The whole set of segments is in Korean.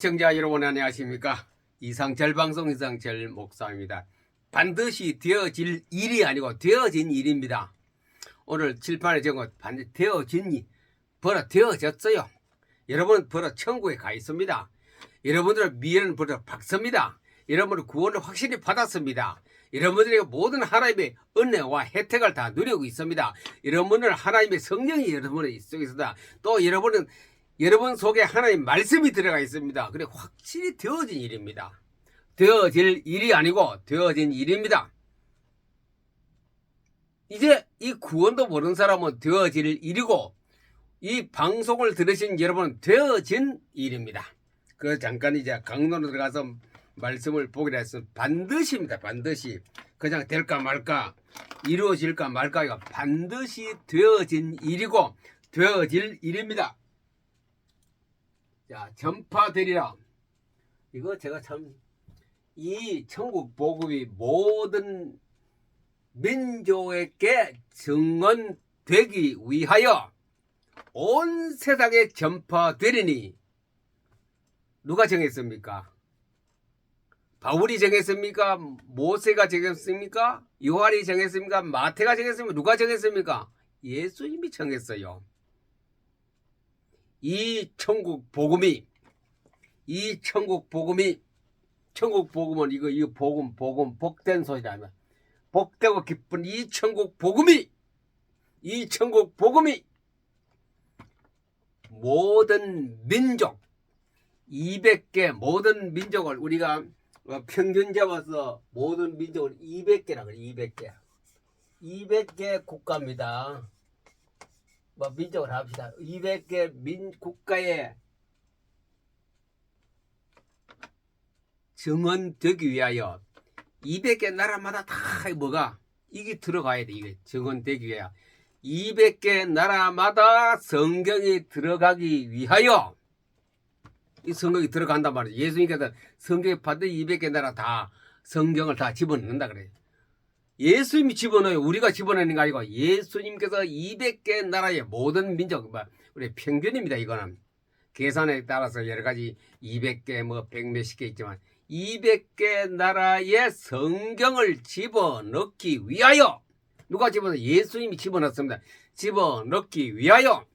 청자 여러분 안녕하십니까? 이상철 방송 이상철 목사입니다. 반드시 되어질 일이 아니고 되어진 일입니다. 오늘 칠판에 적은 것 반드시 되어진 일 벌어 되어졌어요. 여러분 벌어 천국에 가 있습니다. 여러분들의 미래는 벌어 박습니다. 여러분의 구원을 확실히 받았습니다. 여러분들의 모든 하나님의 은혜와 혜택을 다 누리고 있습니다. 여러분은 하나님의 성령이 여러분의 속에 있습니다. 또 여러분은 여러분 속에 하나님 말씀이 들어가 있습니다. 그래 확실히 되어진 일입니다. 되어질 일이 아니고 되어진 일입니다. 이제 이 구원도 모르는 사람은 되어질 일이고 이 방송을 들으신 여러분은 되어진 일입니다. 그 잠깐 이제 강론으로 들어가서 말씀을 보기로 했습니다. 반드시입니다. 반드시 그냥 될까 말까 이루어질까 말까 이거 반드시 되어진 일이고 되어질 일입니다. 자, 전파되리라. 이거 제가 참, 이 천국 복음이 모든 민족에게 증언되기 위하여 온 세상에 전파되리니 누가 정했습니까? 바울이 정했습니까? 모세가 정했습니까? 요한이 정했습니까? 마태가 정했습니까? 누가 정했습니까? 예수님이 정했어요. 이 천국 복음이 이 천국 복음이 천국 복음은 이거 이 복음 복음 복된 소리라면 복되고 기쁜 이 천국 복음이 이 천국 복음이 모든 민족 200개 모든 민족을 우리가 어, 평균 잡아서 모든 민족을 200개라 그래 200개 200개 국가입니다. 뭐 민족을 합시다. 200개 민 국가에 정언되기 위하여 200개 나라마다 다 뭐가 이게 들어가야 돼. 이게 정언되기 위하여 200개 나라마다 성경이 들어가기 위하여 이 성경이 들어간단 말이에요. 예수님께서 성경에 받은 200개 나라 다 성경을 다 집어넣는다 그래요. 예수님이 집어넣어요. 우리가 집어넣는 거 아니고 예수님께서 200개 나라의 모든 민족, 뭐 우리 평균입니다. 이거는 계산에 따라서 여러 가지 200개 뭐 100몇십 개 있지만 200개 나라의 성경을 집어넣기 위하여 누가 집어넣어? 예수님이 집어넣습니다. 집어넣기 위하여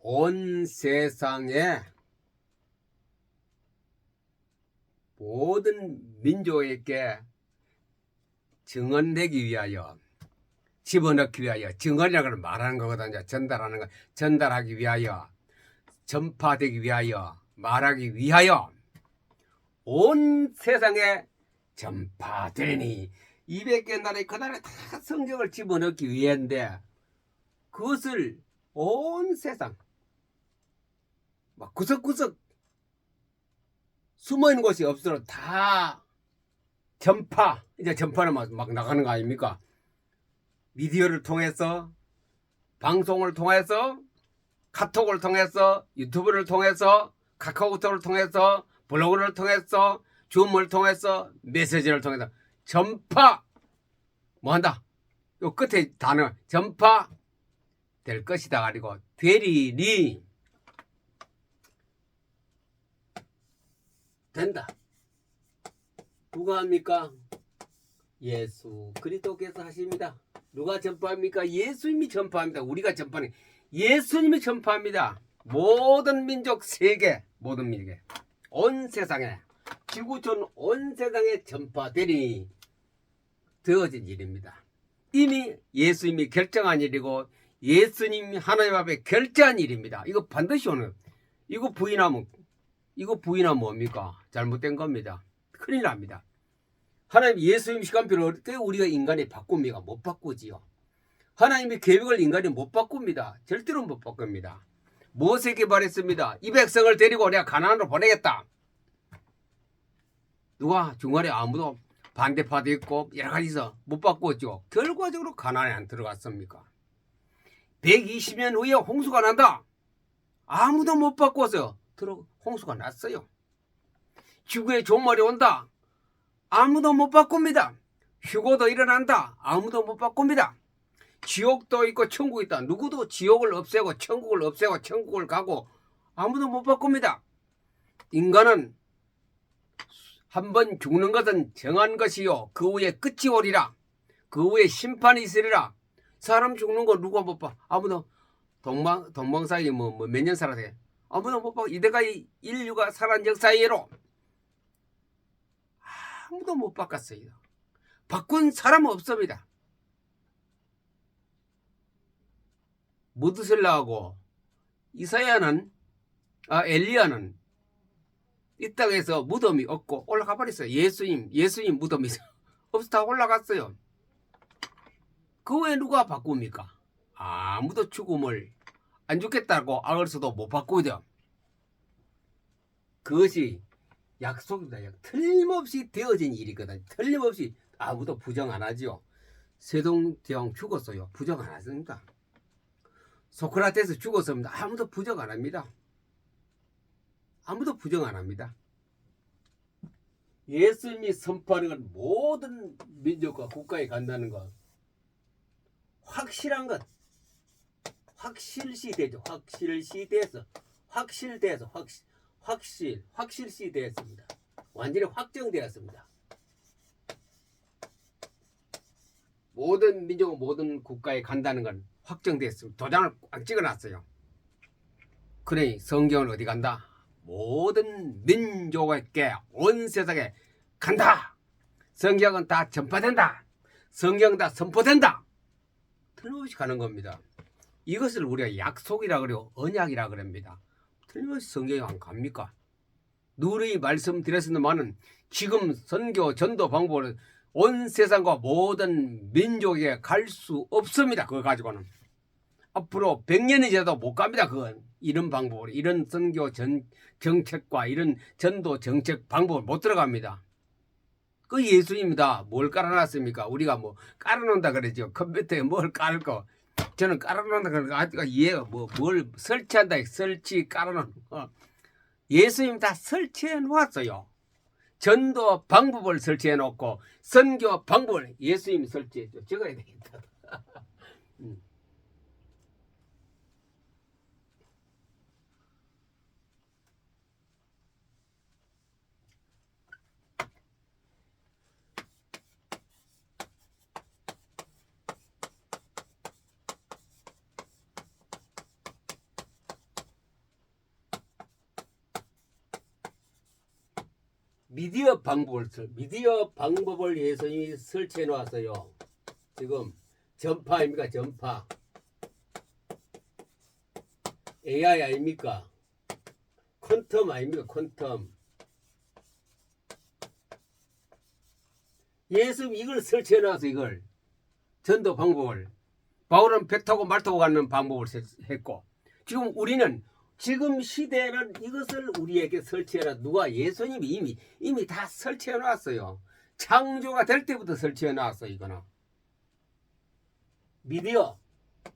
온 세상에 모든 민족에게 증언되기 위하여 집어넣기 위하여 증언이라고 말하는 거거든요. 전달하는 거 전달하기 위하여 전파되기 위하여 말하기 위하여 온 세상에 전파되니 200개 나라의 그 나라에 다 성경을 집어넣기 위해인데 그것을 온 세상 막 구석구석 숨어 있는 곳이 없도록 다 전파 이제 전파는 막, 막 나가는 거 아닙니까? 미디어를 통해서 방송을 통해서 카톡을 통해서 유튜브를 통해서 카카오톡을 통해서 블로그를 통해서 줌을 통해서 메시지를 통해서 전파 뭐 한다? 요 끝에 단어 전파 될 것이다 그리고 되리니 된다. 누가 합니까? 예수 그리스도께서 하십니다. 누가 전파합니까? 예수님이 전파합니다. 우리가 전파하는 예수님이 전파합니다. 모든 민족 세계 모든 민족에 온 세상에 지구촌 온 세상에 전파되니 되어진 일입니다. 이미 예수님이 결정한 일이고 예수님이 하나님 앞에 결정한 일입니다. 이거 반드시 오늘 이거 부인하면 이거 부인하면 뭡니까? 잘못된 겁니다. 큰일 납니다. 하나님 예수님 시간표를 어떻게 우리가 인간이 바꿉니까? 못 바꾸지요. 하나님의 계획을 인간이 못 바꿉니다. 절대로 못 바꿉니다. 모세에게 말했습니다. 이 백성을 데리고 내가 가나안으로 보내겠다. 누가 중간에 아무도 반대파도 있고 여러 가지 있어 못 바꿨죠. 결과적으로 가나안에 안 들어갔습니까? 120년 후에 홍수가 난다. 아무도 못 바꿨어요. 들어 홍수가 났어요. 지구에 종말이 온다. 아무도 못 바꿉니다. 휴고도 일어난다. 아무도 못 바꿉니다. 지옥도 있고 천국이 있다. 누구도 지옥을 없애고 천국을 없애고 천국을 가고 아무도 못 바꿉니다. 인간은 한 번 죽는 것은 정한 것이요. 그 후에 끝이 오리라. 그 후에 심판이 있으리라. 사람 죽는 거 누가 못 봐? 아무도 동방 동방사이 뭐몇 년 살아대. 아무도 못 봐. 이때까지 인류가 살아온 역사예로 아무도 못 바꿨어요. 바꾼 사람 없습니다. 무드셀라하고 이사야는 아 엘리야는 이 땅에서 무덤이 없고 올라가 버렸어요. 예수님 예수님 무덤이 없어 다 올라갔어요. 그 외에 누가 바꿉니까? 아무도 죽음을 안 죽겠다고 알서도 못 바꾸죠. 그것이 약속이다. 약- 틀림없이 되어진 일이거든. 틀림없이 아무도 부정 안 하지요. 세동 대왕 죽었어요. 부정 안 하십니다. 소크라테스 죽었습니다. 아무도 부정 안 합니다. 아무도 부정 안 합니다. 예수님이 선포하는 건 모든 민족과 국가에 간다는 것. 확실한 것. 확실시 되죠. 확실시 돼서. 확실돼서 확실. 확실. 확실시 되었습니다. 완전히 확정되었습니다. 모든 민족과 모든 국가에 간다는 건 확정됐습니다. 도장을 꽉 찍어놨어요. 그러니 성경은 어디 간다? 모든 민족에게 온 세상에 간다. 성경은 다 전파된다. 성경은 다 선포된다. 틀림없이 가는 겁니다. 이것을 우리가 약속이라 그래요. 언약이라 그럽니다. 틀림없이 성경이 안 갑니까? 누누이 말씀드렸습니다만은 지금 선교 전도 방법을 온 세상과 모든 민족에 갈 수 없습니다. 그거 가지고는. 앞으로 100년이 지나도 못 갑니다. 그건. 이런 방법으로. 이런 선교 전, 정책과 이런 전도 정책 방법을 못 들어갑니다. 그 예수입니다. 뭘 깔아놨습니까? 우리가 뭐 깔아놓는다 그러죠. 컴퓨터에 뭘 거. 저는 깔아놓는다 그러니까 아직까 이해가 뭐, 뭘 설치한다. 설치 깔아놓는 거. 예수님 다 설치해 놓았어요. 전도 방법을 설치해 놓고 선교 방법을 예수님이 설치했죠. 적어야 되겠다. 미디어 방법을 설- 미디어 방법을 예수님이 설치해 놓았어요. 지금 전파입니까 전파? AI 아닙니까? 퀀텀 아닙니까 퀀텀? 예수님 이걸 설치해 놨어 이걸 전도 방법을 바울은 배 타고 말 타고 가는 방법을 세- 했고 지금 우리는 지금 시대에는 이것을 우리에게 설치해라. 누가? 예수님이 이미 이미 다 설치해 놨어요. 창조가 될 때부터 설치해 놨어 이거는. 미디어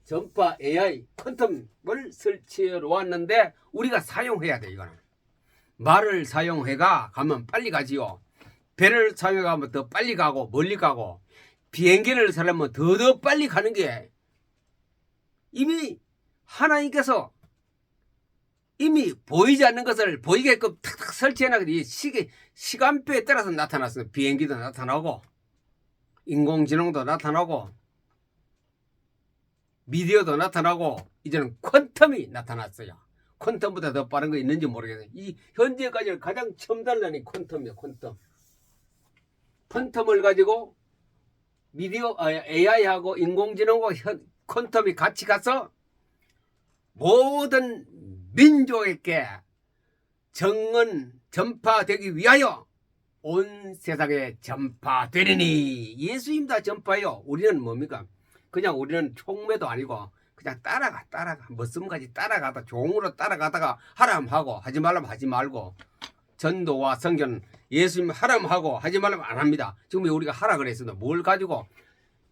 전파 AI 퀀텀을 설치해 놓았는데 우리가 사용해야 돼 이거는. 말을 사용해가 가면 빨리 가지요. 배를 사용해 가면 더 빨리 가고 멀리 가고 비행기를 사려면 더더 빨리 가는 게 이미 하나님께서 이미 보이지 않는 것을 보이게끔 탁탁 설치해놔서 시계 시간표에 따라서 나타났어요. 비행기도 나타나고 인공지능도 나타나고 미디어도 나타나고 이제는 퀀텀이 나타났어요. 퀀텀보다 더 빠른 거 있는지 모르겠어요. 이 현재까지 가장 첨단란이 퀀텀이에요. 퀀텀. 퀀텀을 가지고 미디어 아, AI하고 인공지능과 현, 퀀텀이 같이 가서 모든 민족에게 정은 전파되기 위하여 온 세상에 전파되리니 예수님다 전파요. 우리는 뭡니까? 그냥 우리는 총매도 아니고 그냥 따라가 따라가 머슴까지 따라가다 종으로 따라가다가 하람 하고 하지 말라면 하지 말고 전도와 성경 예수님 하람 하고 하지 말라면 안 합니다. 지금 우리가 하라 그랬습니다. 뭘 가지고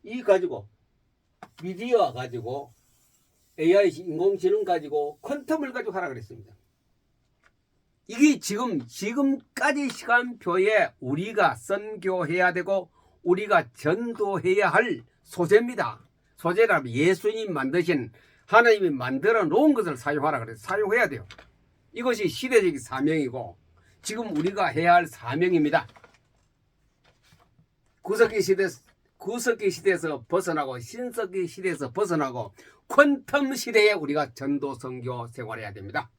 이 가지고 미디어 가지고 AI 인공지능 가지고 퀀텀을 가지고 하라 그랬습니다. 이게 지금 지금까지 시간표에 우리가 선교해야 되고 우리가 전도해야 할 소재입니다. 소재라면 예수님 만드신 하나님이 만들어 놓은 것을 사용하라 그래서 사용해야 돼요. 이것이 시대적인 사명이고 지금 우리가 해야 할 사명입니다. 구석기 시대 구석기 시대에서 벗어나고 신석기 시대에서 벗어나고 퀀텀 시대에 우리가 전도 선교 생활해야 됩니다.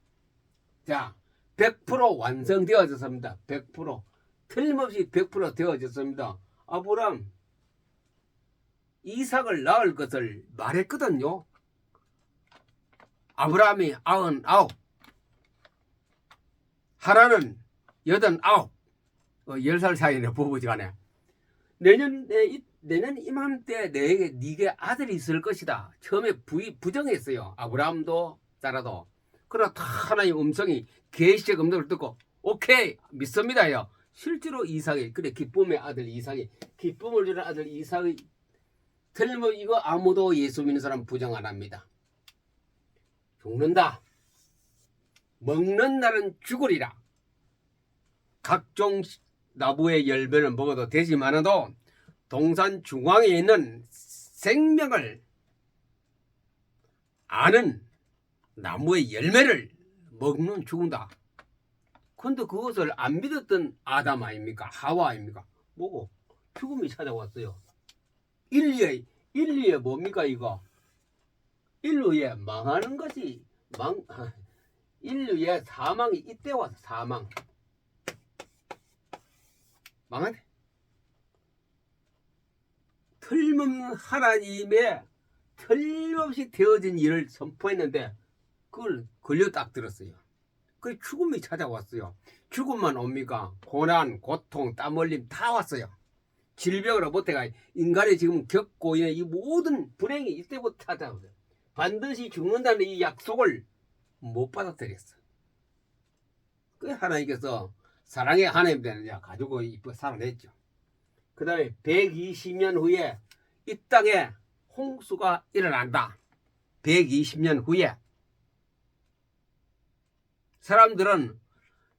자, 100% 완성되어졌습니다. 100% 틀림없이 100% 되어졌습니다. 아브람 이삭을 낳을 것을 말했거든요. 아브라함이 아흔 아홉, 하라는 여든 아홉, 어, 열살 사이네 부부지간에 내년 내, 이- 내년 이맘때 내게 네게 아들이 있을 것이다. 처음에 부, 부정했어요. 아브라함도 사라도. 그러나 다 하나님 음성이 계시적 음성을 듣고 오케이 믿습니다요. 실제로 이삭이 그래 기쁨의 아들 이삭이 기쁨을 주는 아들 이삭이 틀림없 이거 아무도 예수 믿는 사람 부정 안 합니다. 죽는다. 먹는 날은 죽으리라. 각종 나무의 열매를 먹어도 되지만도 동산 중앙에 있는 생명을 아는 나무의 열매를 먹는 죽은다. 근데 그것을 안 믿었던 아담 아닙니까? 하와 아닙니까? 뭐고? 죽음이 찾아왔어요. 인류의 인류의 뭡니까 이거? 인류의 망하는 것이 망 인류의 사망이 이때 와서 사망 망하네. 틀림없는 하나님의 틀림없이 되어진 일을 선포했는데 그걸 걸려 딱 들었어요. 그 죽음이 찾아왔어요. 죽음만 옵니까? 고난, 고통, 땀 흘림 다 왔어요. 질병으로 못해가 인간이 지금 겪고 있는 이 모든 불행이 이때부터 찾아오요 반드시 죽는다는 이 약속을 못 받아들였어. 그 하나님께서 사랑의 하나님 되느냐 가지고 이쁘게 살아냈죠. 그 다음에 120년 후에 이 땅에 홍수가 일어난다. 120년 후에 사람들은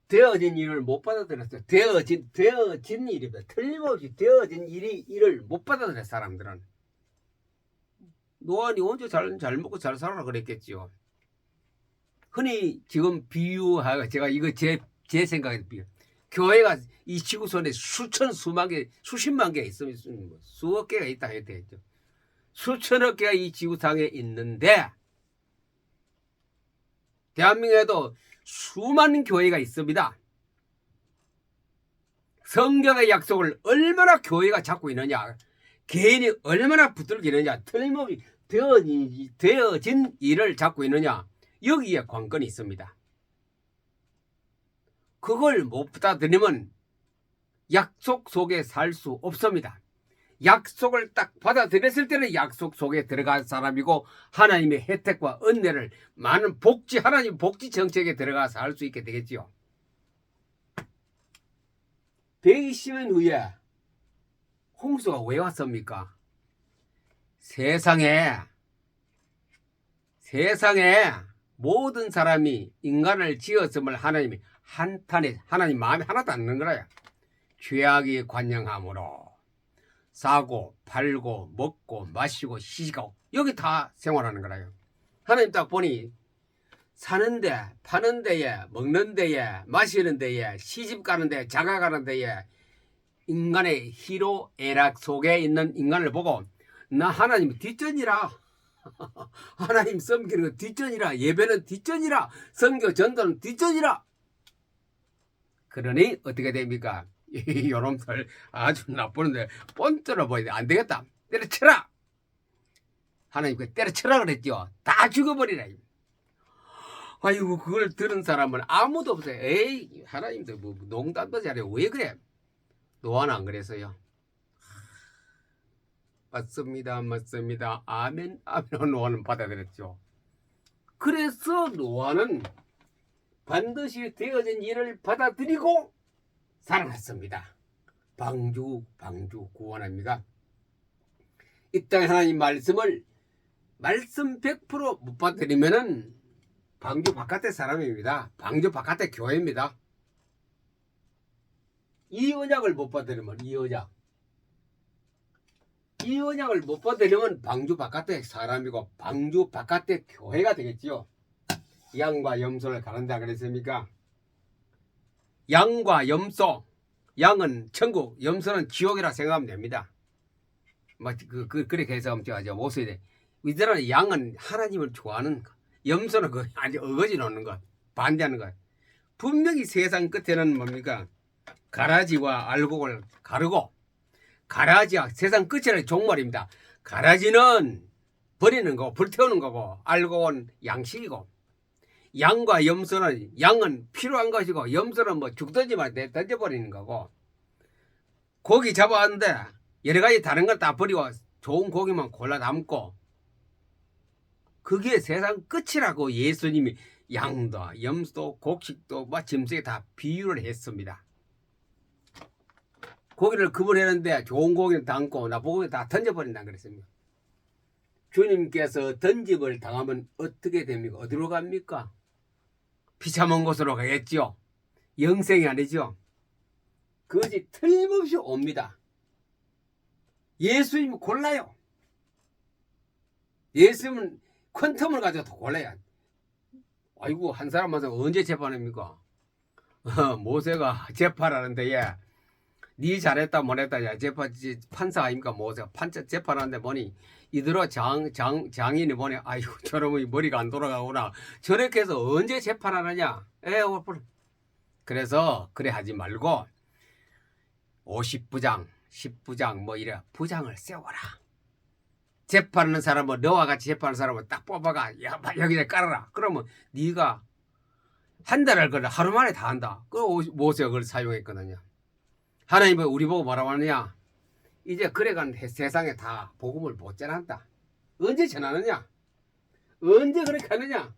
되어진 일을 못 받아들였어요. 되어진 되어진 일입니다. 틀림없이 되어진 일이 일을 못 받아들여 사람들은. 노안이 언제 잘, 잘 먹고 잘 살아라 그랬겠지요. 흔히 지금 비유하고 제가 이거 제, 제 생각에 비유. 교회가 이 지구촌에 수천 수만 개, 수십만 개 있으면 수억 개가 있다 해도 되죠. 수천억 개가 이 지구상에 있는데 대한민국에도 수많은 교회가 있습니다. 성경의 약속을 얼마나 교회가 잡고 있느냐, 개인이 얼마나 붙들기느냐, 틀림없이 되어진 일을 잡고 있느냐, 여기에 관건이 있습니다. 그걸 못 받아들이면 약속 속에 살 수 없습니다. 약속을 딱 받아들였을 때는 약속 속에 들어갈 사람이고 하나님의 혜택과 은혜를 많은 복지 하나님 복지 정책에 들어가서 할 수 있게 되겠지요. 120년 후에 홍수가 왜 왔습니까? 세상에 세상에 모든 사람이 인간을 지었음을 하나님이 한탄에 하나님 마음에 하나도 안 드는 거야. 죄악이 관영함으로 사고, 팔고, 먹고, 마시고, 시식하고 여기 다 생활하는 거라요. 하나님 딱 보니 사는 데, 파는 데에, 먹는 데에, 마시는 데에, 시집 가는 데, 자가 가는 데에 인간의 희로 애락 속에 있는 인간을 보고 나 하나님 뒷전이라 하나님 섬기는 거 뒷전이라 예배는 뒷전이라 선교 전도는 뒷전이라 그러니 어떻게 됩니까? 이 요놈들 아주 나쁘는데 뻔뚫어 보이는데 안 되겠다. 때려쳐라. 하나님 그 때려쳐라 그랬죠. 다 죽어버리라. 아이고 그걸 들은 사람은 아무도 없어요. 에이 하나님도 뭐 농담도 잘해 왜 그래? 노아는 안 그랬어요. 맞습니다, 맞습니다. 아멘, 아멘. 노아는 받아들였죠. 그래서 노아는 반드시 되어진 일을 받아들이고 살아났습니다. 방주, 방주 구원합니다. 이 땅에 하나님 말씀을 말씀 100%못 받아들이면은 방주 바깥의 사람입니다. 방주 바깥의 교회입니다. 이 언약을 못 받아들이면 이 언약. 이 언약을 못 받아들이면 방주 바깥의 사람이고 방주 바깥의 교회가 되겠지요. 양과 염소를 가른다 그랬습니까? 양과 염소, 양은 천국, 염소는 지옥이라 생각하면 됩니다. 뭐그 그, 그렇게 해서 엄청하죠. 돼. 이들은 양은 하나님을 좋아하는 것, 염소는 그 아주 어거지 놓는 것, 반대하는 것. 분명히 세상 끝에는 뭡니까? 가라지와 알곡을 가르고 가라지와 세상 끝에는 종말입니다. 가라지는 버리는 거고 불태우는 거고 알곡은 양식이고 양과 염소는 양은 필요한 것이고 염소는 뭐 죽든지만 내 던져버리는 거고 고기 잡아왔는데 여러 가지 다른 걸 다 버리고 좋은 고기만 골라 담고 그게 세상 끝이라고 예수님이 양도 염소 곡식도 뭐 짐승에 다 비유를 했습니다. 고기를 구분했는데 좋은 고기는 담고 나쁜 고기 다 던져버린다 그랬습니다. 주님께서 던집을 당하면 어떻게 됩니까? 어디로 갑니까? 비참한 곳으로 가겠죠. 영생이 아니죠. 그것이 틀림없이 옵니다. 예수님 골라요. 예수님은 퀀텀을 더 골라야. 아이고 한 사람 와서 언제 재판합니까? 어, 모세가 재판하는데 예. 네 잘했다 못했다 야 재판 판사 아닙니까 모세가 판사 재판하는데 보니 이들어 장, 장, 장인이 보니 아이고 저놈의 머리가 안 돌아가구나. 저렇게 해서 언제 재판하느냐? 에 그래서 그래 하지 말고 50부장 10부장 뭐 이래 부장을 세워라. 재판하는 사람은 너와 같이 재판하는 사람은 딱 뽑아가 야, 여기다 깔아라. 그러면 네가 한 달을 그래 하루 만에 다 한다. 그 모세가 그걸 사용했거든요. 하나님은 우리 보고 뭐라고 하느냐 이제 그래간 세상에 다 복음을 못 전한다. 언제 전하느냐? 언제 그렇게 하느냐?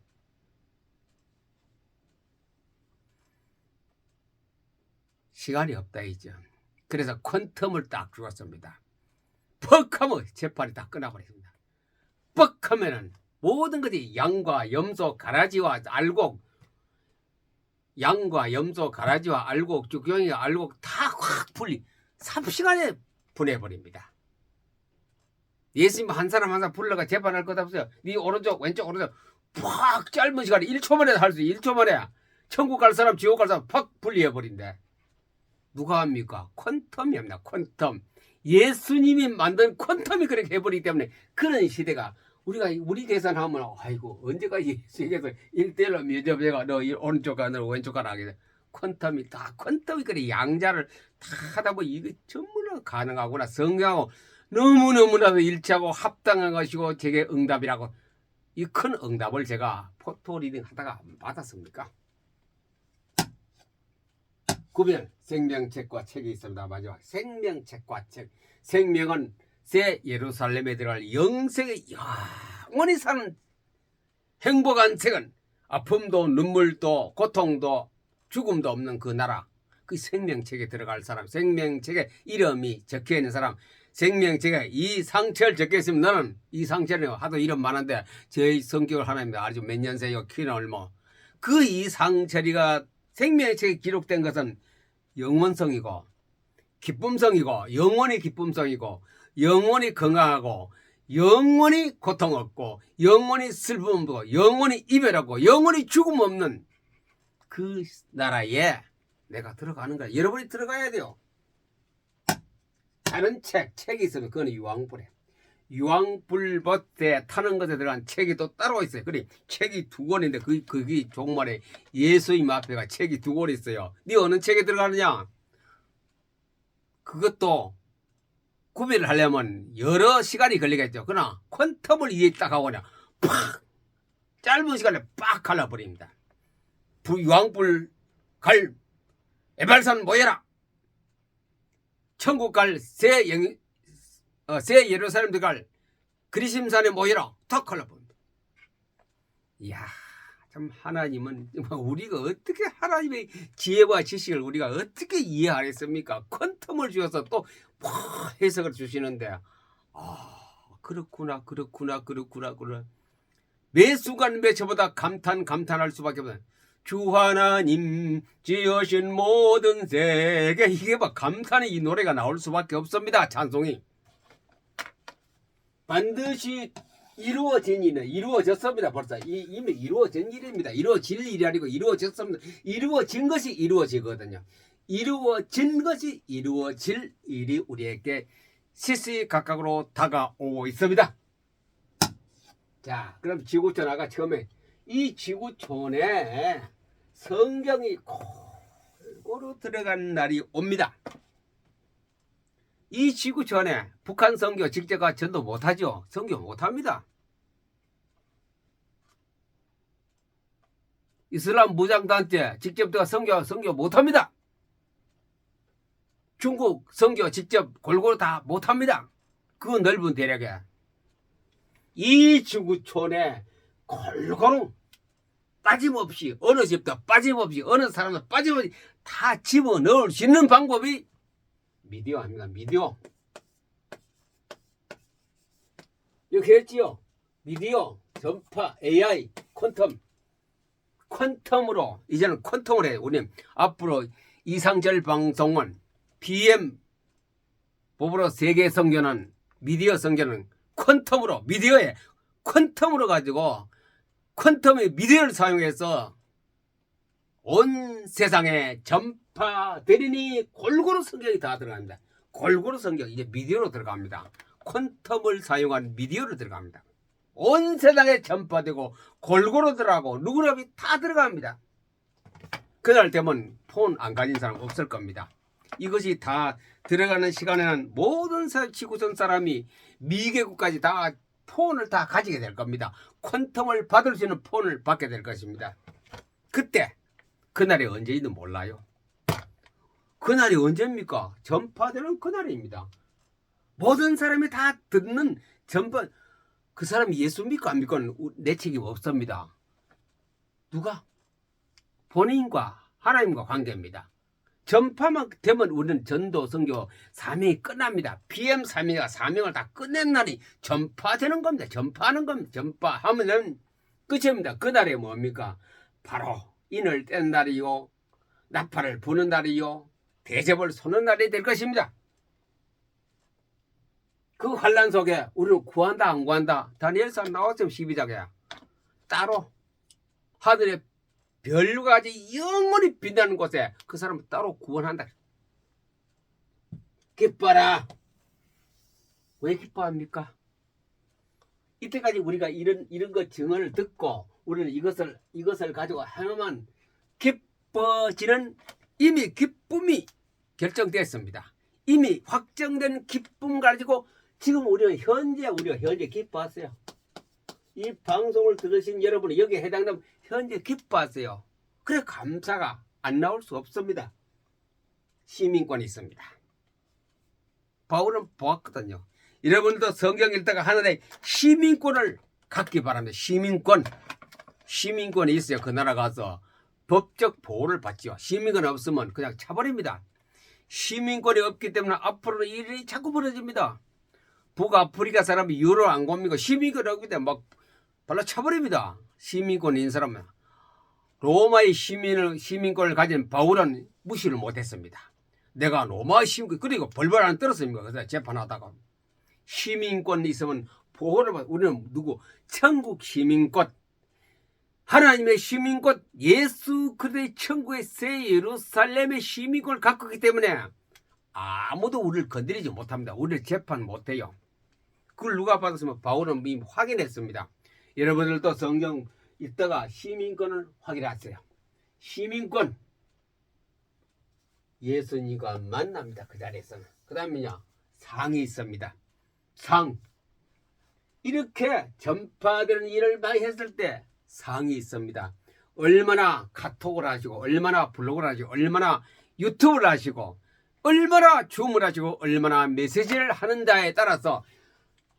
시간이 없다 이죠. 그래서 퀀텀을 딱 주었습니다. 퍽하면 재판이 다 끝나버렸습니다. 뻑하면은 모든 것이 양과 염소, 가라지와 알곡, 양과 염소, 가라지와 알곡, 주경이와 알곡 다 확 풀리 3시간에 보내버립니다. 예수님 한 사람 한 사람 불러가 재판할 것 없어요. 네 오른쪽 왼쪽 오른쪽 팍 짧은 시간에 1초 만에 할수 있어. 1초 만에 천국 갈 사람 지옥 갈 사람 팍 분리해버린대. 누가 합니까? 퀀텀이 합니다. 퀀텀. 예수님이 만든 퀀텀이 그렇게 해버리기 때문에 그런 시대가 우리가 우리 계산하면 아이고 언제가 예수에게서 1대1로 면접해가 너 오른쪽 가너 왼쪽 가라 하게 돼. 퀀텀이 다 퀀텀이 그래 양자를 다 하다 보니 이게 전부 가능하구나 성경하고 너무너무나도 일치하고 합당한 것이고 제게 응답이라고 이 큰 응답을 제가 포토 리딩 하다가 받았습니까? 구별 생명책과 책이 있습니다. 마지막 생명책과 책 생명은 새 예루살렘에 들어갈 영생의 영원히 사는 행복한 책은 아픔도 눈물도 고통도 죽음도 없는 그 나라 그 생명책에 들어갈 사람 생명책에 이름이 적혀 있는 사람 생명책에 이 상처를 적혀 있으면 너는 이 상처는 하도 이름 많은데 저희 성격을 하나님 아주 몇 년생이고 키는 얼마. 그 이 상처리가 생명책에 기록된 것은 영원성이고 기쁨성이고 영원히 기쁨성이고 영원히 건강하고 영원히 고통 없고 영원히 슬픔 없고 영원히 이별 없고 영원히 죽음 없는 그 나라에 내가 들어가는 거야. 여러분이 들어가야 돼요. 다른 책, 책이 있으면 그건 유황불에. 유황불봇에 타는 것에 들어간 책이 또 따로 있어요. 그래, 책이 두 권인데 그, 그게 종말에 예수님 앞에가 책이 두 권 있어요. 네 어느 책에 들어가느냐? 그것도 구별을 하려면 여러 시간이 걸리겠죠. 그러나 퀀텀을 이해 딱 하고 그냥 팍! 짧은 시간에 빡 갈라버립니다. 유황불 갈 에발산 모여라. 천국 갈새 영, 어, 새 예루살렘 들갈 그리심산에 모여라. 다 갈라버립니다. 이야, 참 하나님은 우리가 어떻게 하나님의 지혜와 지식을 우리가 어떻게 이해하겠습니까? 퀀텀을 주어서 또 해석을 주시는데 아 그렇구나 그렇구나 그렇구나 그렇구나 매 순간 매 저보다 감탄 감탄할 수밖에 없어요. 주 하나님 지으신 모든 세계 이게 뭐 감탄의 이 노래가 나올 수밖에 없습니다. 찬송이 반드시 이루어진 일은 이루어졌습니다. 벌써 이, 이미 이루어진 일입니다. 이루어질 일이 아니고 이루어졌습니다. 이루어진 것이 이루어지거든요. 이루어진 것이 이루어질 일이 우리에게 시시각각으로 다가오고 있습니다. 자, 그럼 지구촌 아가 처음에 이 지구촌에 성경이 골고루 들어간 날이 옵니다. 이 지구촌에 북한 선교 직제가 전도 못하죠. 선교 못합니다. 이슬람 무장단체 직접 들어가 선교 선교 못합니다. 중국 선교 직접 골고루 다 못합니다. 그 넓은 대륙에 이 지구촌에 골고루 빠짐없이 어느 집도 빠짐없이 어느 사람도 빠짐없이 다 집어넣을 수 있는 방법이 미디어 아닙니까? 미디어. 이렇게 했지요. 미디어, 전파, AI, 퀀텀. 퀀텀으로 이제는 퀀텀으로 해. 우리는 앞으로 이상절 방송은 PM 법으로 세계 성교는 미디어 성교는 퀀텀으로 미디어에 퀀텀으로 가지고 퀀텀의 미디어를 사용해서 온 세상에 전파되리니 골고루 성경이 다 들어갑니다. 골고루 성경 이제 미디어로 들어갑니다. 퀀텀을 사용한 미디어로 들어갑니다. 온 세상에 전파되고 골고루 들어가고 누구나 다 들어갑니다. 그날 되면 폰 안 가진 사람 없을 겁니다. 이것이 다 들어가는 시간에는 모든 사- 지구촌 사람이 미개국까지 다 폰을 다 가지게 될 겁니다. 퀀텀을 받을 수 있는 폰을 받게 될 것입니다. 그때 그날이 언제인지는 몰라요. 그날이 언제입니까? 전파되는 그날입니다. 모든 사람이 다 듣는 전파 그 사람이 예수 믿고 안 믿고는 우- 내 책임 없습니다. 누가? 본인과 하나님과 관계입니다. 전파만 되면 우리는 전도 선교 사명이 끝납니다. PM 사명이가 사명을 다 끝낸 날이 전파되는 겁니다. 전파하는 겁니다. 전파하면은 끝입니다. 그 날이 뭡니까? 바로 인을 뗀 날이요. 나팔을 부는 날이요. 대접을 쏘는 날이 될 것입니다. 그 환란 속에 우리는 구한다 안 구한다. 다니엘서 나왔으면 12장이야. 따로 하늘에 별가지 영원히 빛나는 곳에 그 사람을 따로 구원한다. 기뻐라. 왜 기뻐합니까? 이때까지 우리가 이런 이런 것 증언을 듣고 우리는 이것을 이것을 가지고 하면 기뻐지는 이미 기쁨이 결정됐습니다. 이미 확정된 기쁨 가지고 지금 우리는 현재 우리가 현재 기뻐하세요. 이 방송을 들으신 여러분이 여기에 해당되면 현재 기뻐하세요. 그래 감사가 안 나올 수 없습니다. 시민권이 있습니다. 바울은 보았거든요. 여러분도 성경 읽다가 하늘에 시민권을 갖기 바랍니다. 시민권. 시민권이 있어야 그 나라 가서 법적 보호를 받지요. 시민권 없으면 그냥 차버립니다. 시민권이 없기 때문에 앞으로는 이 일이 자꾸 벌어집니다. 북아프리카 사람이 유로 안 겁니까? 시민권 없기 때문에 막 발로 차버립니다. 시민권 있는 사람은. 로마의 시민을, 시민권을 가진 바울은 무시를 못했습니다. 내가 로마 시민권, 그리고 벌벌 안 떨었습니까? 그래서 재판하다가. 시민권 있으면 보호를 받, 우리는 누구? 천국 시민권. 하나님의 시민권, 예수 그리스도의 천국의 새 예루살렘의 시민권을 갖고 있기 때문에 아무도 우리를 건드리지 못합니다. 우리를 재판 못해요. 그걸 누가 받았으면 바울은 이미 확인했습니다. 여러분들도 성경 읽다가 시민권을 확인하세요. 시민권 예수님과 만납니다. 그 자리에서는. 그 다음에요. 상이 있습니다. 상. 이렇게 전파되는 일을 많이 했을 때 상이 있습니다. 얼마나 카톡을 하시고 얼마나 블로그를 하시고 얼마나 유튜브를 하시고 얼마나 줌을 하시고 얼마나 메시지를 하는다에 따라서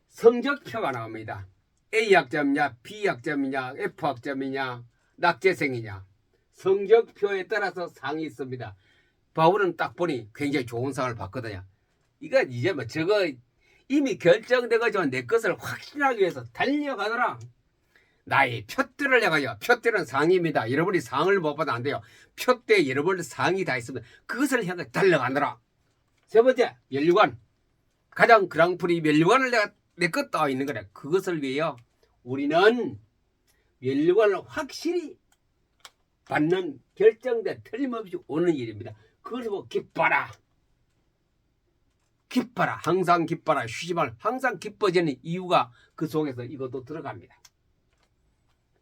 성적표가 나옵니다. A 학점이냐, B 학점이냐, F 학점이냐, 낙제생이냐. 성적표에 따라서 상이 있습니다. 바울은 딱 보니 굉장히 좋은 상을 받거든요. 이거 이제 뭐 저거 이미 결정돼가지고 내 것을 확신하기 위해서 달려가더라. 나의 표대를 내가요. 표대는 상입니다. 여러분이 상을 못 받아 안 돼요. 표대 여러분 상이 다 있으면 그것을 향해 달려가느라. 세 번째, 멸류관. 가장 그랑프리 멸류관을 내가 내 것도 있는 거래. 그것을 위하여 우리는 멸류관을 확실히 받는 결정된 틀림없이 오는 일입니다. 그걸 보고 기뻐라. 기뻐라. 항상 기뻐라. 쉬지 말. 항상 기뻐지는 이유가 그 속에서 이것도 들어갑니다.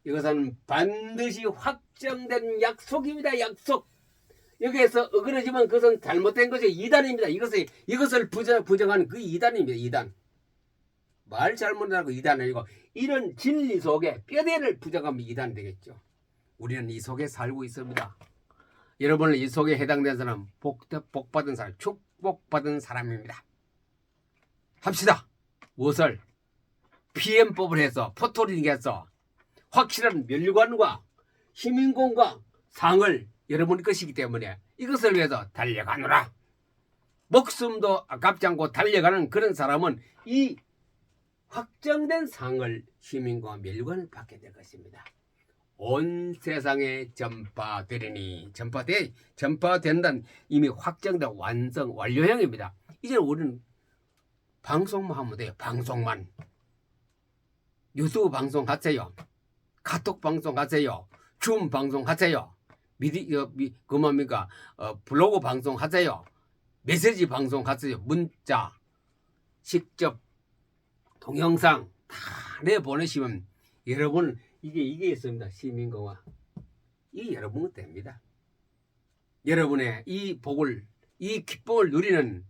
이것은 반드시 확정된 약속입니다. 약속. 여기에서 어그러지면 그것은 잘못된 것이 이단입니다. 이것을 이것을 부정, 부정하는 그 이단입니다. 이단. 말 잘못하고 이단 아니고 이런 진리 속에 뼈대를 부정하면 이단 되겠죠. 우리는 이 속에 살고 있습니다. 여러분은 이 속에 해당된 사람 복, 복 받은 사람 축복받은 사람입니다. 합시다. 무엇을 PM법을 해서 포토링해서 확실한 멸류관과 시민공과 상을 여러분 것이기 때문에 이것을 위해서 달려가노라. 목숨도 아깝지 않고 달려가는 그런 사람은 이 확정된 상을 시민과 멸류관을 받게 될 것입니다. 온 세상에 전파되리니 전파돼 전파된다는 이미 확정된 완성 완료형입니다. 이제 우리는 방송만 하면 돼요. 방송만 뉴스 방송 하세요. 카톡 방송 하세요. 줌 방송 하세요. 미디 어, 미, 그 뭡니까 어, 블로그 방송 하세요. 메시지 방송 하세요. 문자 직접 동영상 다 내보내시면 여러분 이게 이게 있습니다. 시민공화 이 여러분은 됩니다. 여러분의 이 복을 이 기쁨을 누리는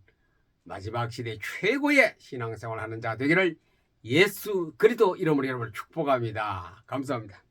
마지막 시대 최고의 신앙생활 하는 자 되기를 예수 그리스도 이름으로 여러분을 축복합니다. 감사합니다.